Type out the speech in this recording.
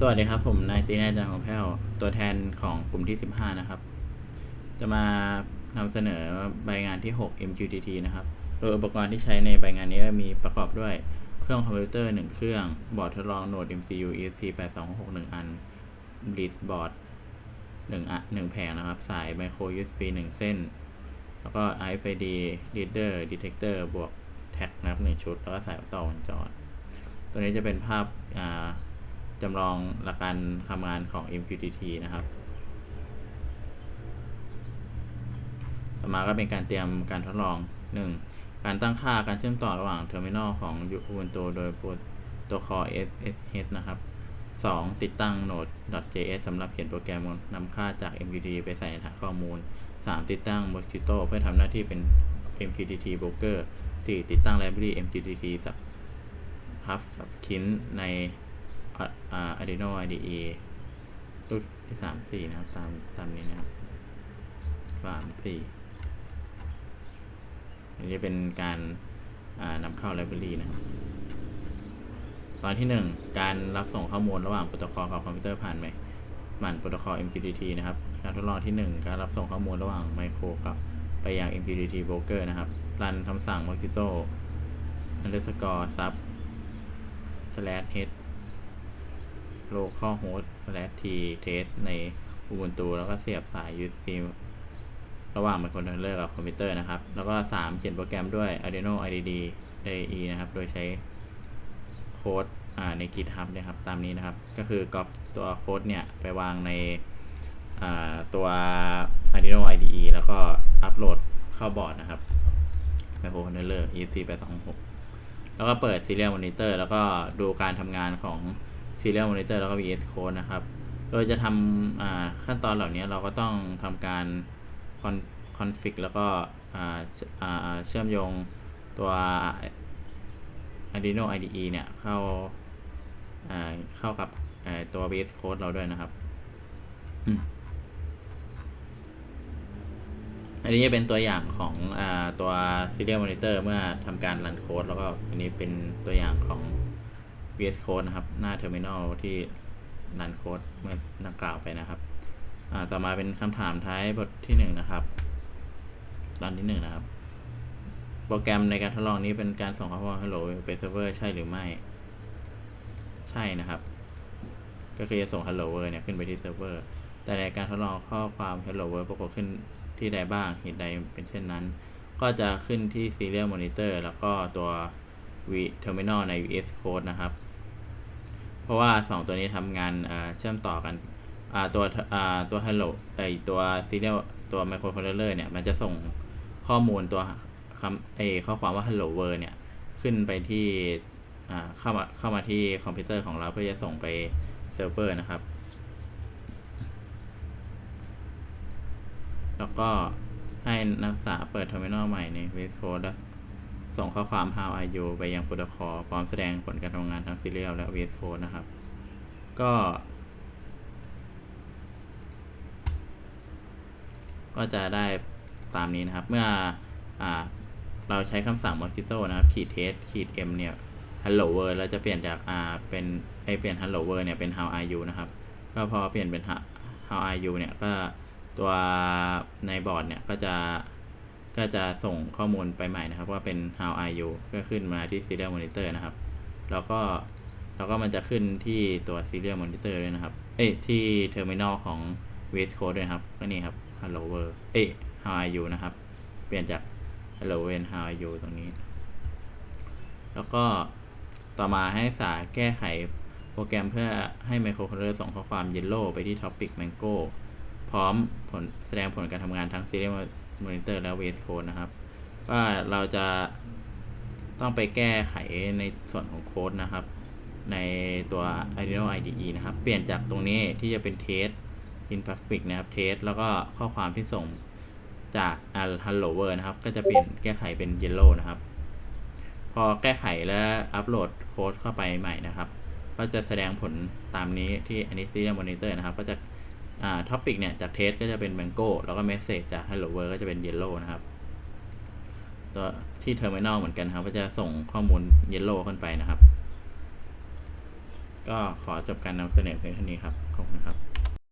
สวัสดีครับ ผมนายตีนายจันของแพ้วตัวแทนของกลุ่มที่ 15 นะครับ จะมานำเสนอใบงานที่ 6 MQTT นะครับ โดยอุปกรณ์ที่ใช้ในใบงานนี้มีประกอบด้วยเครื่องคอมพิวเตอร์ 1 เครื่อง บอร์ดทดลองโหนด MCU ESP 8261 1อันบ r ดบอร์ด1อะ1แผงนะครับ สายไมโคร USB 1 เส้น แล้วก็ RFID reader detector บวกแท็กนะครับ1ชุด แล้วก็สายต่อวงจร ตัวนี้จะเป็นภาพอ่า จำลองหลักการทำงานของ MQTT นะครับ ต่อมาก็เป็นการเตรียมการทดลอง 1. การตั้งค่าการเชื่อมต่อระหว่างเทอร์มินอลของ Ubuntu โดยโปรโตคอล SSH นะครับ 2. ติดตั้ง Node.js สำหรับเขียนโปรแกรมนำค่าจาก MQTT ไปใส่ในฐานข้อมูล 3. ติดตั้ง Mosquito เพื่อทำหน้าที่เป็น MQTT Broker 4. ติดตั้ง Library MQTT สับพับสับคินใน อ่า Arduino IDE รุ่นที่สามสี่นะครับ ตามตามนี้นะครับสามสี่อันนี้เป็นการนำเข้าไลบรารีนะครับ ตอนที่หนึ่งการรับส่งข้อมูลระหว่างโปรโตคอลกับคอมพิวเตอร์ผ่านไหมผ่านโปรโตคอล MQTT นะครับ การทดลองที่หนึ่งการรับส่งข้อมูลระหว่างไมโครกับไปยัง MQTT broker นะครับรันคำสั่ง mosquito underscore sub slash h localhost slash t test ใน Ubuntu แล้วก็เสียบสาย USB ระหว่างไมโครคอนโทรลเลอร์กับคอมพิวเตอร์นะครับ แล้วก็ 3 เขียนโปรแกรมด้วย Arduino IDE IDE นะครับ โดยใช้โค้ดใน GitHub นะครับ ตามนี้นะครับ ก็คือก๊อปตัวโค้ดเนี่ย ไปวางในตัว Arduino IDE แล้วก็อัปโหลดเข้าบอร์ดนะครับไมโครคอนโทรลเลอร์ ESP 826 แล้วก็เปิด Serial Monitor แล้วก็ดูการทำงานของ Serial Monitor แล้วก็ VS Code นะครับ โดยจะทำขั้นตอนเหล่านี้เราก็ต้องทำการ config แล้วก็เชื่อมโยงตัว Arduino IDE เนี่ย เข้าเข้ากับตัว VS Code เราด้วยนะครับ อันนี้จะเป็นตัวอย่างของอตัว Serial Monitor เมื่อทำการรันโค้ดแล้วก็อันนี้เป็นตัวอย่างของ VS Code นะครับ หน้า Terminal ที่รันโค้ดเมื่อดังกล่าวไปนะครับต่อมาเป็นคำถามท้ายบทที่หนึ่งนะครับตอนที่หนึ่งนะครับ โปรแกรมในการทดลองนี้เป็นการส่งข้อความ Hello ไปเซิร์ฟเวอร์ใช่หรือไม่ ใช่นะครับ ก็คือจะส่ง Hello World เนี่ยขึ้นไปที่เซิร์ฟเวอร์ แต่ในการทดลองข้อความ Hello World ปรากฏขึ้นที่ใดบ้างเหตุใดเป็นเช่นนั้น ก็จะขึ้นที่ Serial Monitor แล้วก็ตัว V Terminal ใน VS Code นะครับ เพราะว่า 2 ตัวนี้ทำงานเชื่อมต่อกันตัวตัว Hello ไอตัว Serial ตัว Microcontroller เนี่ยมันจะส่งข้อมูลตัวคำไอข้อความว่า Hello World เนี่ย ขึ้นไปที่เข้ามาเข้ามาที่คอมพิวเตอร์ของเราเพื่อจะส่งไปเซิร์ฟเวอร์นะครับ แล้วก็ให้นักศึกษาเปิดเทอร์มินอลใหม่ใน VS Code และ ส่งข้อความ How are you ไปยังโปรโตคอลพร้อมแสดงผลการทำงานทั้ง Serial และ VS Code นะครับ ก็ ก็จะได้ตามนี้นะครับ เมื่ออเราใช้คำสั่ง mosquito นะครับขีด test ขีด m เนี่ย hello world แล้วจะเปลี่ยนจากอ่าเป็นไอเปลี่ยน hello world เนี่ยเป็น how are you นะครับ ก็พอเปลี่ยนเป็น how are you เนี่ยก็ตัวในบอร์ดเนี่ยก็จะ ก็จะส่งข้อมูลไปใหม่นะครับ ว่าเป็น how are you ก็ขึ้นมาที่ serial monitor นะครับ แล้วก็แล้วก็มันจะขึ้นที่ตัว serial monitor ด้วยนะครับ เอ้ยที่ terminal ของ VS Code ด้วยครับ ก็นี่ครับ hello world เอ้ย how are you นะครับ เปลี่ยนจาก hello world how are you ตรงนี้ แล้วก็ต่อมาให้ศึกษาแก้ไขโปรแกรมเพื่อให้ไมโครคอนโทรลเลอร์ส่งข้อความ Yellow ไปที่ Topic Mango พร้อมผลแสดงผลการทำงานทั้ง Serial Monitor และ VS Code นะครับ ว่าเราจะต้องไปแก้ไขในส่วนของโค้ดนะครับ ในตัว Arduino IDE นะครับ เปลี่ยนจากตรงนี้ที่จะเป็น test in public นะครับ test แล้วก็ข้อความที่ส่งจาก hello world นะครับ ก็จะเปลี่ยนแก้ไขเป็น yellow นะครับ พอแก้ไขและอัปโหลดโค้ดเข้าไปใหม่นะครับ ก็จะแสดงผลตามนี้ที่อันนี้ Serial Monitor นะครับ ก็จะ อ่าท็อปิกเนี่ยจากเทสก็จะเป็นเบงโก้แล้วก็เมสเซจจาก Hello World ก็จะเป็นเยลโล่นะครับตัวที่เทอร์มินอลเหมือนกันครับ ก็จะส่งข้อมูลเยลโล่ขึ้นไปนะครับ ก็ขอจบการนำเสนอเพียงเท่านี้ครับ ขอบคุณครับ